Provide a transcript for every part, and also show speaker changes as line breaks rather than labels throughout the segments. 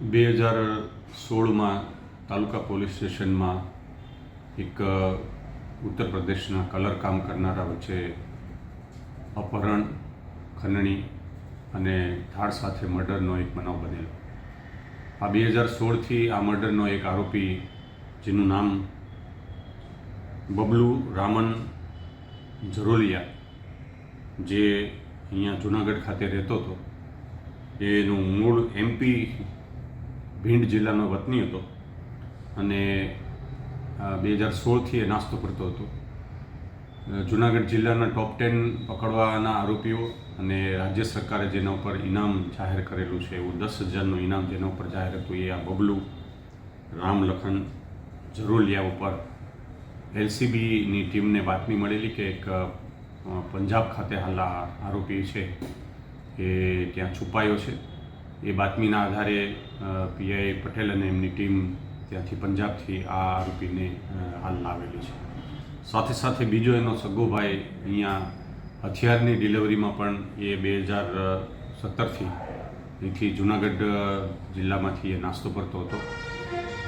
બે હજાર સોળમાં તાલુકા પોલીસ સ્ટેશનમાં એક ઉત્તર પ્રદેશના કલર કામ કરનારા વચ્ચે અપહરણ, ખંડણી અને ધાડ સાથે મર્ડરનો એક બનાવ બનેલો. આ બે હજાર સોળથી આ મર્ડરનો એક આરોપી, જેનું નામ બબલુ રામન જરોલિયા જે અહીંયા જુનાગઢ ખાતે રહેતો હતો, એનું મૂળ એમપી ભીંડ જિલ્લાનો વતની હતો અને બે હજાર સોળથી એ નાસ્તો કરતો હતો. જુનાગઢ જિલ્લાના ટોપ ટેન પકડવાના આરોપીઓ અને રાજ્ય સરકારે જેના ઉપર ઇનામ જાહેર કરેલું છે એવું દસ હજારનું ઇનામ જેના ઉપર જાહેર હતું એ આ બબલુ રામલખન જરૂલિયા ઉપર એલસીબીની ટીમને બાતમી મળેલી કે એક પંજાબ ખાતે હાલ આરોપી છે એ ત્યાં છુપાયો છે. એ બાતમીના આધારે પીઆઈ પટેલ અને એમની ટીમ ત્યાંથી પંજાબથી આ આરોપીને હાલ લાવેલી છે. સાથે સાથે બીજો એનો સગો ભાઈ અહીંયા હથિયારની ડિલિવરીમાં પણ એ બે હજાર સત્તરથી અહીંથી જુનાગઢ જિલ્લામાંથી એ નાસ્તો કરતો હતો.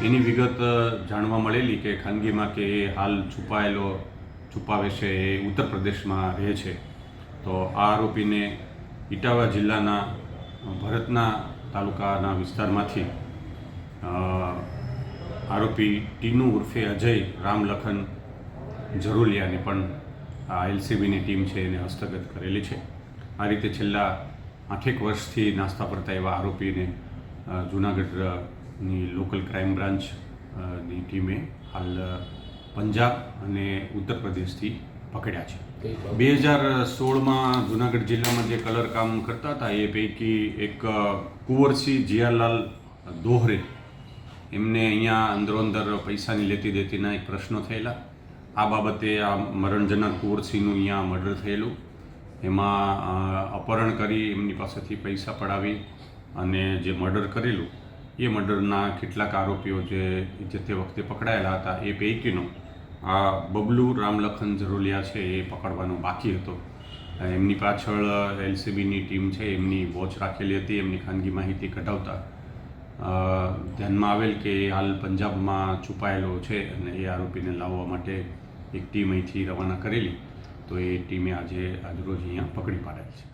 એની વિગત જાણવા મળેલી કે ખાનગીમાં કે એ હાલ છુપાયેલો, છુપાવે છે એ ઉત્તર પ્રદેશમાં રહે છે. તો આ આરોપીને ઇટાવા જિલ્લાના ભરતના તાલુકાના વિસ્તારમાંથી આરોપી ટીનુ ઉર્ફે અજય રામલખન જરૂલિયાને પણ આ એલસીબીની ટીમ છે એને હસ્તગત કરેલી છે. આ રીતે છેલ્લા આઠેક વર્ષથી નાસ્તા પડતા એવા આરોપીને જૂનાગઢની લોકલ ક્રાઇમ બ્રાન્ચની ટીમે હાલ પંજાબ અને ઉત્તર પ્રદેશથી પકડ્યા છે. બે હજાર સોળમાં જુનાગઢ જિલ્લામાં જે કલર કામ કરતા હતા એ પૈકી એક કુંવરસિંહ જીયાલાલ દોહરે એમને અહીંયા અંદરો અંદર પૈસાની લેતી દેતીના એક પ્રશ્નો થયેલા. આ બાબતે આ મરણજનક કુંવરસિંહનું અહીંયા મર્ડર થયેલું. એમાં અપહરણ કરી એમની પાસેથી પૈસા પડાવી અને જે મર્ડર કરેલું એ મર્ડરના કેટલાક આરોપીઓ જે જે તે વખતે પકડાયેલા હતા એ પૈકીનો આ બબલુ રામલખન જરૂલિયા છે એ પકડવાનો બાકી હતો. એમની પાછળ એલસીબીની ટીમ છે, એમની વોચ રાખેલી હતી, એમની ખાનગી માહિતી કઢાવતા. ધ્યાનમાં આવેલ કે એ હાલ પંજાબમાં છુપાયેલો છે અને એ આરોપીને લાવવા માટે એક ટીમ અહીંથી રવાના કરેલી. તો એ ટીમે આજે, આજરોજ અહીંયા પકડી પાડેલ છે.